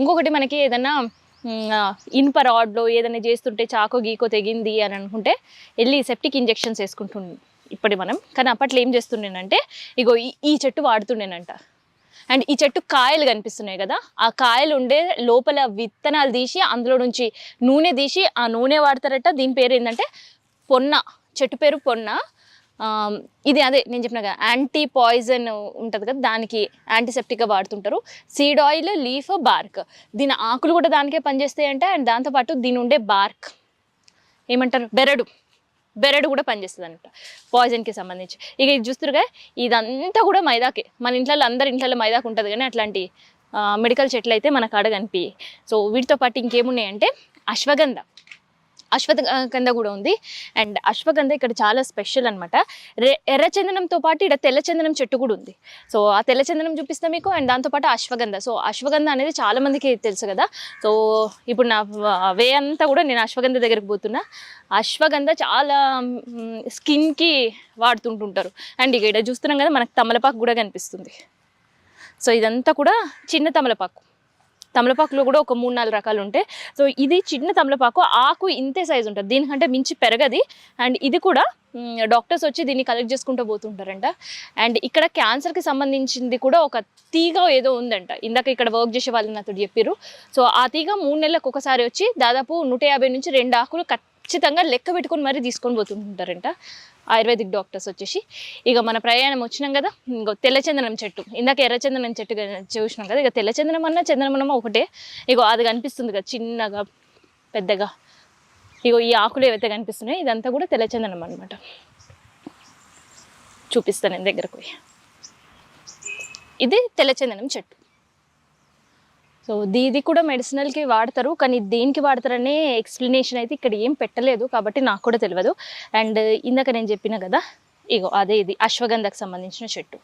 ఇంకొకటి మనకి ఏదైనా ఇన్ప ఇనుప రాడ్లో ఏదైనా చేస్తుంటే చాకో గీకో తెగింది అని అనుకుంటే వెళ్ళి సెప్టిక్ ఇంజెక్షన్స్ వేసుకుంటుంది ఇప్పటి మనం. కానీ అప్పట్లో ఏం చేస్తుండేనంటే ఇగో ఈ- ఈ చెట్టు వాడుతుండేనంట. అండ్ ఈ చెట్టు కాయలు కనిపిస్తున్నాయి కదా ఆ కాయలు ఉండే లోపల విత్తనాలు తీసి అందులో నుంచి నూనె తీసి ఆ నూనె వాడతారట. దీని పేరు ఏంటంటే పొన్న చెట్టు పేరు పొన్న. ఇది అదే నేను చెప్పిన కదా యాంటీ పాయిజన్ ఉంటుంది కదా దానికి యాంటీసెప్టిక్గా వాడుతుంటారు. సీడ్ ఆయిల్ లీఫ్ బార్క్ దీని ఆకులు కూడా దానికే పనిచేస్తాయి అండ్ దాంతోపాటు దీని ఉండే బార్క్ ఏమంటారు? బెరడు. బెరడు కూడా పనిచేస్తుంది అనమాట పాయిజన్కి సంబంధించి. ఇక ఇది చూస్తురుగా ఇదంతా కూడా మైదాకే. మన ఇంట్లో అందరి ఇంట్లో మైదాకు ఉంటుంది కానీ అట్లాంటి మెడికల్ చెట్లు అయితే మనకు అడగనిపి సో వీటితో పాటు ఇంకేమున్నాయంటే అశ్వగంధ. అశ్వగంధ కూడా ఉంది. అండ్ అశ్వగంధ ఇక్కడ చాలా స్పెషల్ అనమాట ఎర్రచందనంతో పాటు ఇక్కడ తెల్లచందనం చెట్టు కూడా ఉంది. సో ఆ తెల్లచందనం చూపిస్తా మీకు. అండ్ దాంతోపాటు అశ్వగంధ. సో అశ్వగంధ అనేది చాలా మందికి తెలుసు కదా. సో ఇప్పుడు నా వే అంతా కూడా నేను అశ్వగంధ దగ్గరికి పోతున్నా. అశ్వగంధ చాలా స్కిన్కి వాడుతుంటుంటారు. అండ్ ఇక ఇక్కడ చూస్తున్నాం కదా మనకు తమలపాకు కూడా కనిపిస్తుంది. సో ఇదంతా కూడా చిన్న తమలపాకు. తమలపాకులో కూడా ఒక మూడు నాలుగు రకాలు ఉంటాయి సో ఇది చిన్న తమలపాకు ఆకు ఇంతే సైజు ఉంటుంది. దీనికంటే మించి పెరగది. అండ్ ఇది కూడా డాక్టర్స్ వచ్చి దీన్ని కలెక్ట్ చేసుకుంటూ పోతుంటారంట. అండ్ ఇక్కడ క్యాన్సర్కి సంబంధించింది కూడా ఒక తీగ ఏదో ఉందంట. ఇందాక ఇక్కడ వర్క్ చేసే వాళ్ళు నాతో చెప్పారు సో ఆ తీగ మూడు నెలలకు ఒకసారి వచ్చి దాదాపు నూట యాభై నుంచి రెండు ఆకులు ఖచ్చితంగా లెక్క పెట్టుకొని మరీ తీసుకొని పోతుంటారంట. ఆయుర్వేదిక్ డాక్టర్స్ వచ్చేసి. ఇక మన ప్రయాణం వచ్చినాం కదా ఇంకో తెల్లచందనం చెట్టు. ఇందాక ఎర్రచందనం చెట్టు చూసినాం కదా ఇక తెల్లచందనం అన్న చందనం ఒకటే. ఇగో అది కనిపిస్తుంది కదా చిన్నగా పెద్దగా. ఇగో ఈ ఆకులు ఏవైతే కనిపిస్తున్నాయో ఇదంతా కూడా తెల్లచందనం అనమాట చూపిస్తాను నేను దగ్గరకు పోయి. ఇది తెల్లచందనం చెట్టు. సో దీది కూడా మెడిసినల్కి వాడతారు కానీ దేనికి వాడతారనే ఎక్స్ప్లెనేషన్ అయితే ఇక్కడ ఏం పెట్టలేదు కాబట్టి నాకు కూడా తెలియదు అండ్ ఇందాక నేను చెప్పిన కదా ఇగో అదే ఇది అశ్వగంధకు సంబంధించిన చెట్టు.